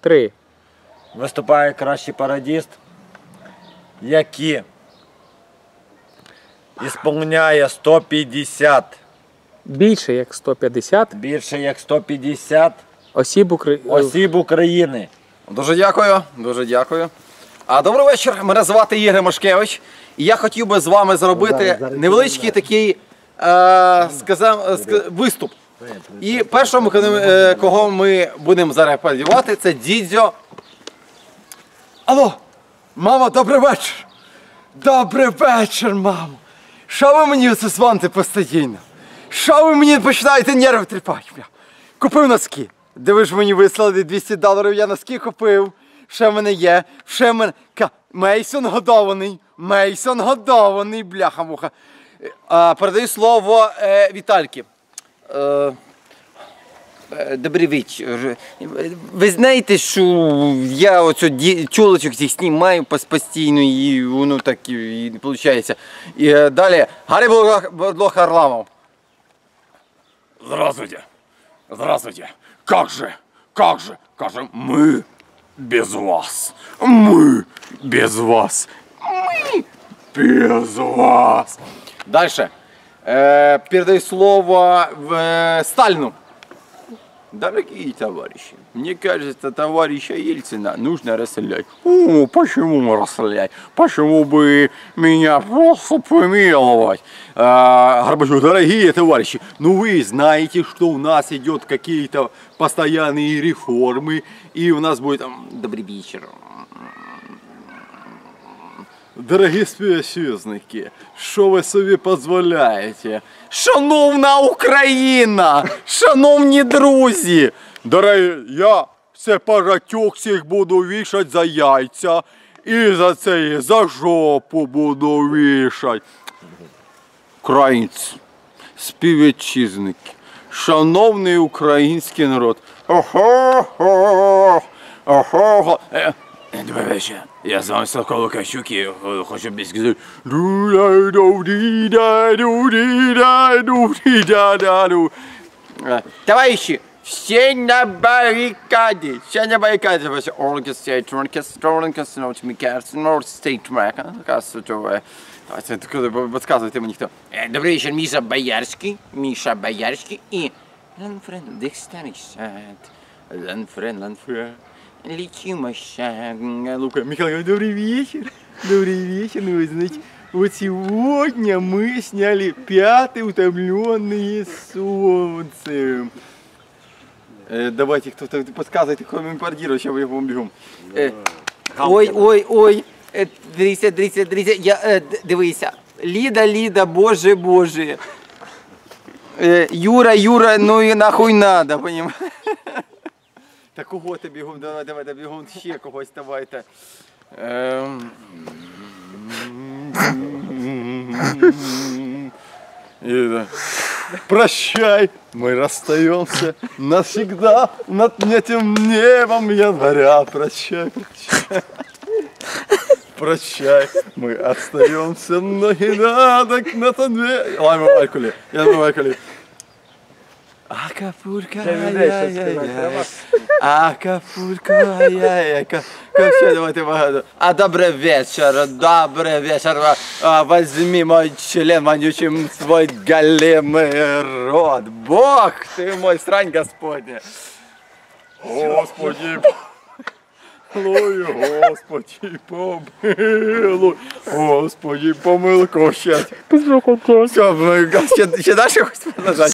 три. Виступає кращий парадіст, який ісполняє 150, Більше як 150 більше як 150 осіб України. осіб України. Дуже дякую, дуже дякую. А добрий вечір. Мене звати Ігор Машкевич. І я хотів би з вами зробити невеличкий такий е, сказав, е, виступ. І першому, кого ми- е, кого ми будемо зараз подівати, це дідзьо. Алло, мамо, добрий вечір. Добрий вечір, мамо. Що ви мені оце сванти постійно? Що ви мені починаєте нерви тріпати? Купив носки. Де ви ж мені вислали 200 доларів, я носки купив. Ще в мене є, ще в мене. Мейсон годований. Мейсон годований, бляха-муха. Е, передаю слово е, Вітальки. Е, Е, Добрий вечір. Ви знаєте, що я оцю ді- чолочок цих знімаю пос- постійно і воно так і і не виходить. І е, далі Гаррі Блох Харламов. Здравствуйте. Здравствуйте. Как же, как же, как же мы без вас. Мы без вас. Мы без вас. Дальше. Передаю слово в, Сталину. Дорогие товарищи, мне кажется, товарища Ельцина нужно расстрелять. О, почему расстрелять? Почему бы меня просто помиловать? А, Горбачев, дорогие товарищи, ну вы знаете, что у нас идет какие-то постоянные реформы, и у нас будет... Добрый вечер. Дорогі співсюзники, що ви собі дозволяєте? Шановна Україна! Шановні друзі! Дорогі, я сепаратюк всіх буду вішати за яйця і за це за жопу буду вішати. Українці, співвітчизники, шановний український народ. Охо-хо, охо-хо. Е, Добрый вечер. Я с вами Славко Лукащук и э, хочу без сказать. Ду-ля-ду-ди-да-ду-ди-да-да-ду. Е, Товарищи, все на баррикаде, все на баррикаде. Ваше оркестр, оркестр, оркестр, оркестр, оркестр, оркестр, оркестр, Давайте, подсказывайте мені хто. Э, Добрый вечер, Миша Боярский. Миша Боярский и Ланфрен Декстеричат. Ланфрен, Ланфрен. Лечимоща. Лука, Михаил, добрый вечер. Добрый вечер. Ну, вы знаете, вот сегодня мы сняли пятый утомленные солнцем. Э, давайте, кто-то подсказывайте, кто бомбардирует, сейчас я вам бегом. Э, ой, ой, ой. Е, Дивіться, дивіться, дивіться, я, е, д- дивися. Ліда, Ліда, Боже, Боже. Е, Юра, Юра, ну і нахуй надо, понімаєш? Та кого ти бігом? Давай, давайте бігом ще когось давайте. Ем. И да. Прощай, мы расстаемся навсегда над этим небом января. Прощай, прощай. Прощай, мы остаемся навсегда так на тонве. Ой, мы вайкули, я на вайкули. Акапулька, ай-яй-яй-яй. Акапулька, ай-яй-яй. Как все, давайте багато. А добрый вечер, добрый вечер. А, возьми мой член вонючим свой големый рот. Бог ты мой, срань Господня. Господи, помилуй, Господи, помилуй, Господи, помилуй, щастя. Все, ще, ще далі хочеш продовжати?